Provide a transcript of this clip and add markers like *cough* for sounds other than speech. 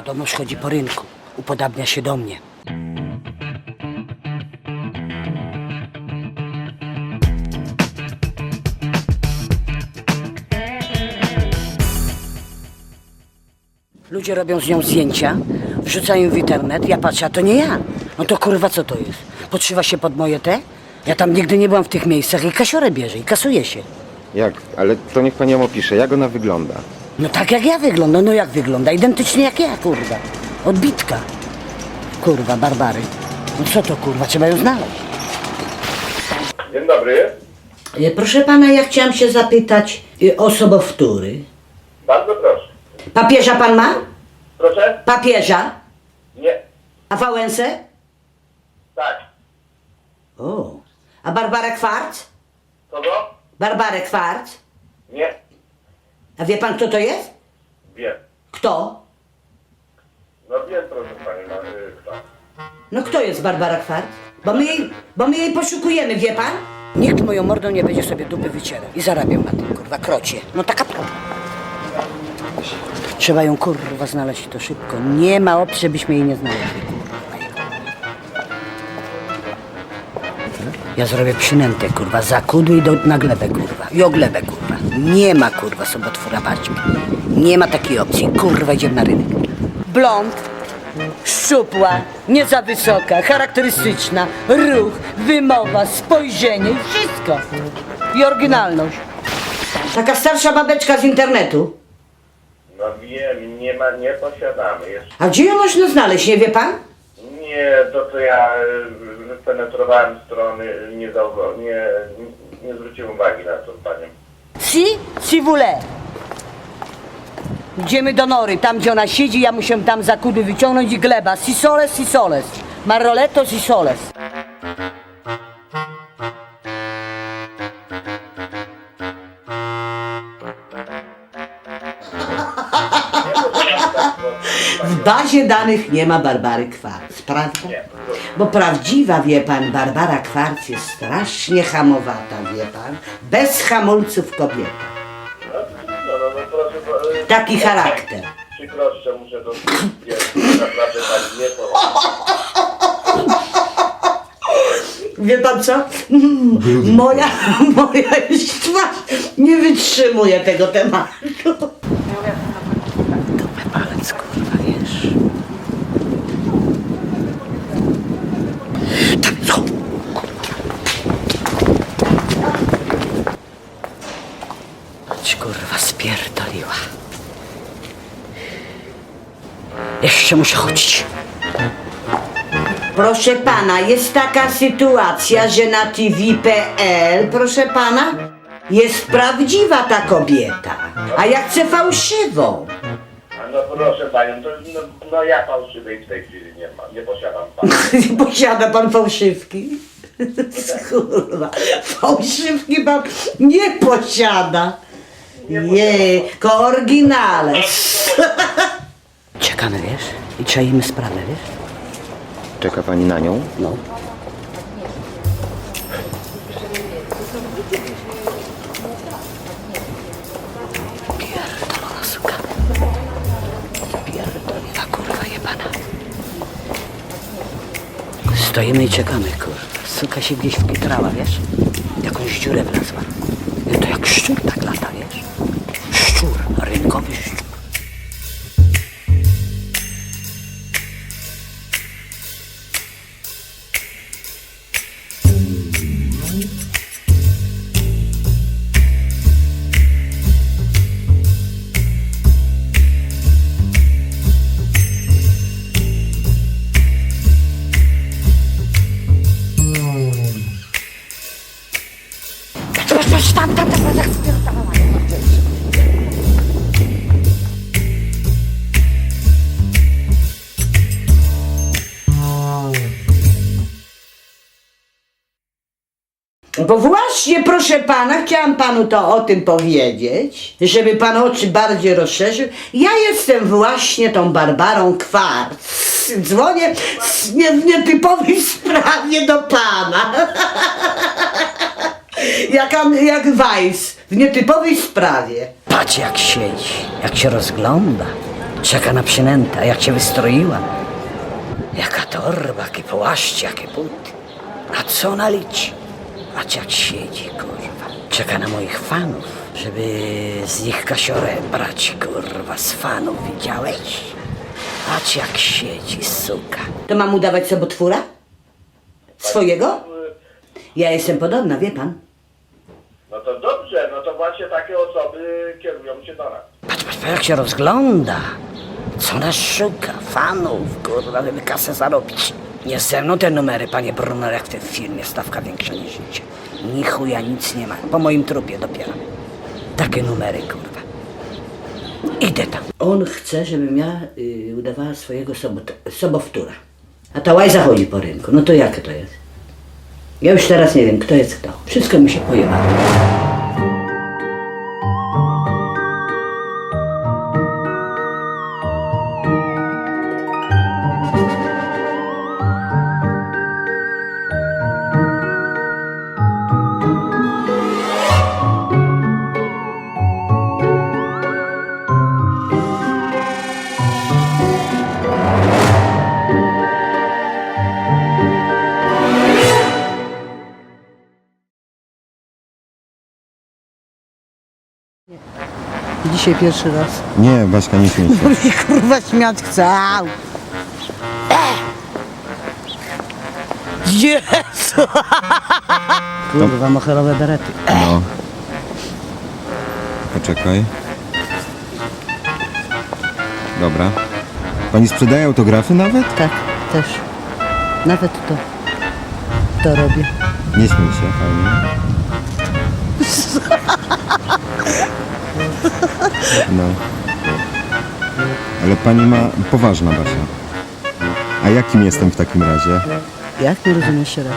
Podobność chodzi po rynku. Upodabnia się do mnie. Ludzie robią z nią zdjęcia, wrzucają w internet, ja patrzę, a to nie ja. No to kurwa co to jest? Podszywa się pod moje te? Ja tam nigdy nie byłam w tych miejscach i kasiorę bierze i kasuje się. Jak? Ale to niech pani ją opisze. Jak ona wygląda? No tak jak ja wyglądam, no jak wygląda? Identycznie jak ja, kurwa. Odbitka. Kurwa, Barbary. No co to kurwa, trzeba ją znaleźć. Dzień dobry. E, Proszę pana, ja chciałam się zapytać y, o sobowtóry. Bardzo proszę. Papieża pan ma? Proszę? Papieża? Nie. A Wałęsę? Tak. O. A Barbarę Kwarc? Kogo? Barbarę Kwarc? A wie pan kto to jest? Wiem. Kto? No wiem, proszę pani, no, y, kto? No kto jest Barbara Kwarc? Bo my jej, bo my jej poszukujemy, wie pan? Nikt moją mordą nie będzie sobie dupy wycierał. I zarabiał na tym, kurwa, krocie. No taka prawda. Trzeba ją, kurwa, znaleźć i to szybko. Nie ma opcji, żebyśmy jej nie znaleźli, Ja zrobię przynętę, kurwa, za kudły i do, na glebę, kurwa. I o glebę, kurwa. Nie ma, kurwa, sobotwóra baćmi. Nie ma takiej opcji. Kurwa, idziemy na rynek. Blond, szczupła, nie za wysoka, charakterystyczna, ruch, wymowa, spojrzenie i wszystko. I oryginalność. Taka starsza babeczka z internetu. No wiem, nie ma, nie posiadamy jeszcze. A gdzie ją można znaleźć, nie wie pan? Nie, to co ja y, penetrowałem strony, nie, nie, nie zwróciłem uwagi na tą panią. Si, si voulez. Idziemy do nory, tam gdzie ona siedzi, ja muszę tam za kudy wyciągnąć i gleba. Si soles, si soles. Maroletto, si soles. W bazie danych nie ma Barbary Kwarc, prawda? Nie. Bo prawdziwa, wie pan, Barbara Kwarc jest strasznie hamowata, wie pan. Bez hamulców kobieta. No, no, no, proszę. y, Taki charakter. Muszę to stwierdzić. Naprawdę pani nie po... Wie pan co? Mm, Moja, *laughs* moja już twarz nie wytrzymuje tego tematu. Dupę palec, kurwa, wiesz. Jeszcze muszę chodzić. Proszę pana, jest taka sytuacja, że na TV.pl, proszę pana, jest prawdziwa ta kobieta, a ja chcę fałszywą. No proszę panią, to no, no ja fałszywej w tej chwili nie mam, nie posiadam pana. *laughs* Posiada pan fałszywki? Kurwa, fałszywki pan nie posiada. Nie, tylko oryginale. Czekamy, wiesz? I czaimy sprawę, wiesz? Czeka pani na nią? No. Stoimy i czekamy, kurwa. Suka się gdzieś wkitrała, wiesz? Jakąś dziurę wlazła. I to jak szczur tak lata, wiesz? Szczur, rynkowy szczur. Bo właśnie, proszę pana, chciałam panu to o tym powiedzieć, żeby pan oczy bardziej rozszerzył. Ja jestem właśnie tą Barbarą Kwarc. Dzwonię w nietypowej *laughs* sprawie do pana. *laughs* jak, jak Weiss, w nietypowej sprawie. Patrz jak siedzi, jak się rozgląda. Czeka na przynętę, a jak się wystroiła. Jaka torba, jakie płaszcze, jakie buty. A co nalić? Patrz jak siedzi, kurwa. Czeka na moich fanów, żeby z nich kasiorę brać, kurwa, z fanów, widziałeś? Patrz jak siedzi, suka. To mam udawać sobotwóra? Swojego? Ja jestem podobna, wie pan? No to dobrze, no to właśnie takie osoby kierują się do nas. Patrz, patrz, patrz jak się rozgląda. Co nas szuka? Fanów, kurwa, żeby kasę zarobić. Nie ze mną te numery, panie Brunner, jak w tej firmie stawka większa niż życie. Ni chuja nic nie ma. Po moim trupie dopiero. Takie numery, kurwa. Idę tam. On chce, żebym ja y, udawała swojego sobot, sobowtóra. A ta łajza chodzi po rynku. No to jak to jest? Ja już teraz nie wiem, kto jest kto. Wszystko mi się pojebało. Dzisiaj pierwszy raz. Nie, Baśka, nie śmiej się. *laughs* Mi się kurwa śmiać chce. Au. Jezu! Kurwa, moherowe berety. No. Poczekaj. Dobra. Pani sprzedaje autografy nawet? Tak, też. Nawet to. To robię. Nie śmiej się, fajnie. *laughs* No. Ale pani ma poważna Basia. A jakim jestem w takim razie? Jak nie rozumiesz się raz?